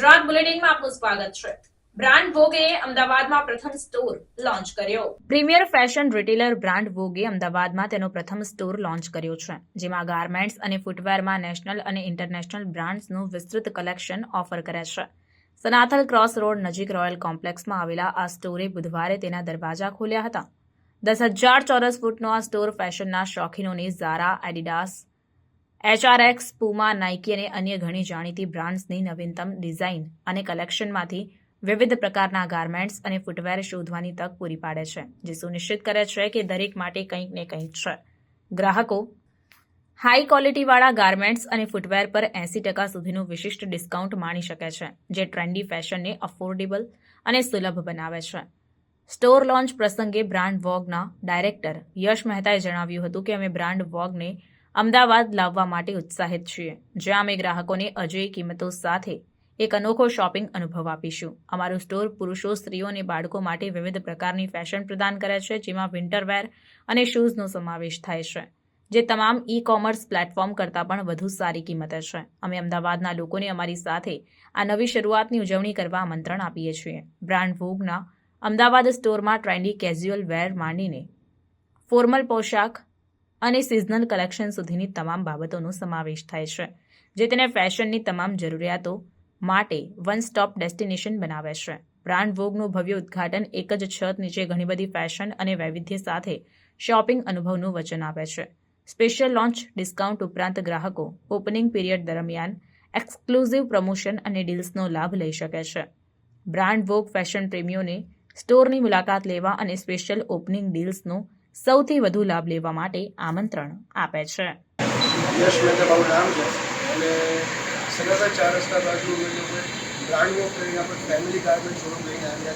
ગુજરાત બુલેટિનમાં આપનું સ્વાગત છે. બ્રાન્ડ વોગે અમદાવાદમાં પ્રથમ સ્ટોર લોન્ચ કર્યો. Premier fashion retailer brand Vogue અમદાવાદમાં તેનો પ્રથમ સ્ટોર લોન્ચ કર્યો છે. જેમાં ગાર્મેન્ટ્સ અને ફૂટવેરમાં નેશનલ અને ઇન્ટરનેશનલ બ્રાન્ડ્સનું વિસ્તૃત કલેક્શન ઓફર કરે છે. સનાથલ ક્રોસ રોડ નજીક રોયલ કોમ્પ્લેક્સમાં આવેલા આ સ્ટોરે બુધવારે તેના દરવાજા ખોલ્યા હતા. દસ હજાર ચોરસ ફૂટનો આ સ્ટોર ફેશનના શોખીનોની Zara, Adidas HRX Puma Nike અને અન્ય ઘણી જાણીતી બ્રાન્ડ્સની નવીનતમ ડિઝાઇન અને કલેક્શનમાંથી વિવિધ પ્રકારના ગાર્મેન્ટ્સ અને ફૂટવેર શોધવાની તક પૂરી પાડે છે, જે સુનિશ્ચિત કરે છે કે દરેક માટે કંઈક ને કંઈક છે. ગ્રાહકો હાઈ ક્વોલિટીવાળા ગાર્મેન્ટ્સ અને ફૂટવેર પર એંસી ટકા સુધીનું વિશિષ્ટ ડિસ્કાઉન્ટ માણી શકે છે, જે ટ્રેન્ડી ફેશનને અફોર્ડેબલ અને સુલભ બનાવે છે. સ્ટોર લોન્ચ પ્રસંગે બ્રાન્ડ વોગના ડાયરેક્ટર યશ મહેતાએ જણાવ્યું હતું કે અમે બ્રાન્ડ વોગને અમદાવાદ લાવવા માટે ઉત્સાહિત છીએ. જ્યાં અમે ગ્રાહકોને અજય કિંમતો સાથે એક અનોખો શોપિંગ અનુભવ આપીશું. અમારું સ્ટોર પુરુષો, સ્ત્રીઓ અને બાળકો માટે વિવિધ પ્રકારની ફેશન પ્રદાન કરે છે, જેમાં વિન્ટરવેર અને શૂઝનો સમાવેશ થાય છે, જે તમામ ઈ કોમર્સ પ્લેટફોર્મ કરતાં પણ વધુ સારી કિંમતે છે. અમે અમદાવાદના લોકોને અમારી સાથે આ નવી શરૂઆતની ઉજવણી કરવા આમંત્રણ આપીએ છીએ. બ્રાન્ડ વોગના અમદાવાદ સ્ટોરમાં ટ્રેન્ડી કેઝ્યુઅલ વેર માંડીને ફોર્મલ પોશાક અને સિઝનલ કલેક્શન સુધીની તમામ બાબતોનો સમાવેશ થાય છે, જે તેને ફેશનની તમામ જરૂરિયાતો માટે વન સ્ટોપ ડેસ્ટિનેશન બનાવે છે. બ્રાન્ડ વોગનું ભવ્ય ઉદ્ઘાટન એક જ છત નીચે ઘણી બધી ફેશન અને વૈવિધ્ય સાથે શોપિંગ અનુભવનું વચન આપે છે. સ્પેશિયલ લોન્ચ ડિસ્કાઉન્ટ ઉપરાંત ગ્રાહકો ઓપનિંગ પીરિયડ દરમિયાન એક્સક્લુઝિવ પ્રમોશન અને ડીલ્સનો લાભ લઈ શકે છે. બ્રાન્ડ વોગ ફેશન પ્રેમીઓને સ્ટોરની મુલાકાત લેવા અને સ્પેશિયલ ઓપનિંગ ડીલ્સનો સૌથી વધુ લાભ લેવા માટે આમંત્રણ આપે છે. યશ મહેતા ચાર રસ્તા brand Vogue family garment showroom લઈને આવ્યા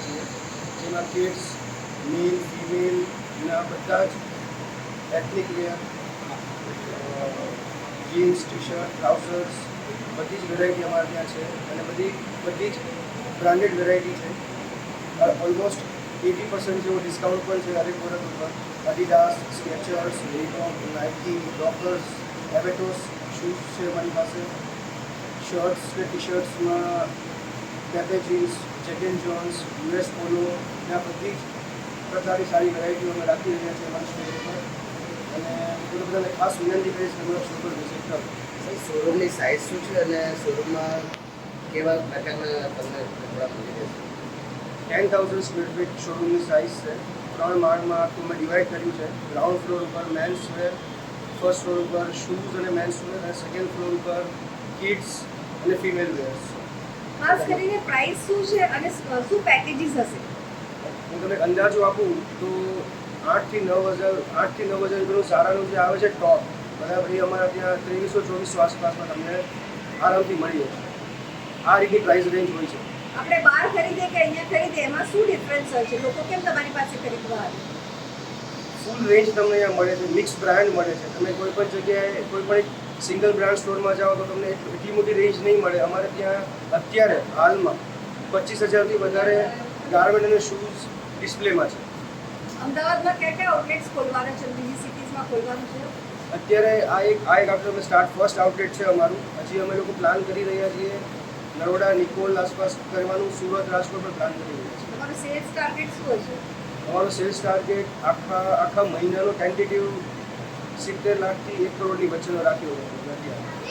જેમાં કિડ્સ મેલ બધા જ જીન્સ ટી શર્ટ ટ્રાઉઝર્સ બધી જ વેરાયટી અમારે ત્યાં છે. અને બધી બધી જ બ્રાન્ડેડ વેરાયટી છે. ઓલમોસ્ટ એટી પર્સન્ટ જેવો ડિસ્કાઉન્ટ પણ છે હરેક પ્રોડક્ટ ઉપર. અડીડાસ સ્કેચર્સ રેકોમ નાઇકી ડોકર્સ એવેટોસ શૂઝ છે મારી પાસે. શર્ટ્સ કે T શર્ટ્સમાં Pepe jeans jack and Jones US Polo આ બધી જ પ્રકારની સારી વેરાયટીઓ અમે રાખી રહ્યા છીએ અમારા સ્ટોર પર અને એ બધાને ખાસ વિનંતી કરીશ કે અમારા સ્ટોર પર વિઝિટ કરો. શોરૂમની સાઇઝ શું છે અને શોરૂમમાં કેવા પ્રકારના તમને કપડાં મળી રહેશે? ટેન થાઉઝન્ડ સ્ક્વેર ફીટ શોરૂમની સાઇઝ છે. ત્રણ માળમાં આખું મેં ડિવાઈડ કર્યું છે. ગ્રાઉન્ડ ફ્લોર ઉપર મેન્સ વેર ફર્સ્ટ ફ્લોર ઉપર શૂઝ અને મેન્સ વેર અને સેકન્ડ ફ્લોર ઉપર કિડ્સ અને ફિમેલ વેર્સ ખાસ કરીને પ્રાઇસ શું છે અને શું પેકેજીસ હશે? હું તમને અંદાજો આપું તો આઠથી નવ હજાર આઠથી નવ હજાર રૂપિયાનું સારાનું જે આવે છે ટોપ બરાબર એ અમારા ત્યાં ત્રેવીસો ચોવીસો આસપાસમાં તમને આરામથી મળી જશે. આ રીતની પ્રાઇસ રેન્જ હોય છે. આપણે બહાર ખરીદે કે અહીંયા ખરીદે એમાં શું ડિફરન્સ હોય છે? લોકો કેમ તમારી પાસે ખરીદવા આવે? ફૂલ રેન્જ તમને અહીંયા મળે છે મિક્સ બ્રાન્ડ મળે છે. તમે કોઈ પણ જગ્યાએ કોઈ પણ એક સિંગલ બ્રાન્ડ સ્ટોરમાં જાઓ તો તમને એટલી મોટી રેન્જ નહીં મળે. અમારે ત્યાં અત્યારે હાલમાં પચીસ હજારથી વધારે ગાર્મેન્ટ અને શૂઝ ડિસ્પ્લેમાં છે. અમદાવાદમાં કયા કયા આઉટલેટ્સ ખોલવાના છે? બીજી સિટીઝમાં ખોલવાનું છે? અત્યારે આ એક આ એક આપણે સ્ટાર્ટ ફર્સ્ટ આઉટલેટ છે અમારું. હજી અમે લોકો પ્લાન કરી રહ્યા છીએ નરોડા નિકોલ આસપાસ કરવાનું સુરત રાજકોટ પર પ્લાન કરી રહ્યા છે. તમારો સેલ્સ ટાર્ગેટ શું હશે છે? અમારો સેલ્સ ટાર્ગેટ આખા આખા મહિનાનો ટેન્ટેટિવ સિત્તેર લાખથી એક કરોડની વચ્ચેનો રાખ્યો હતો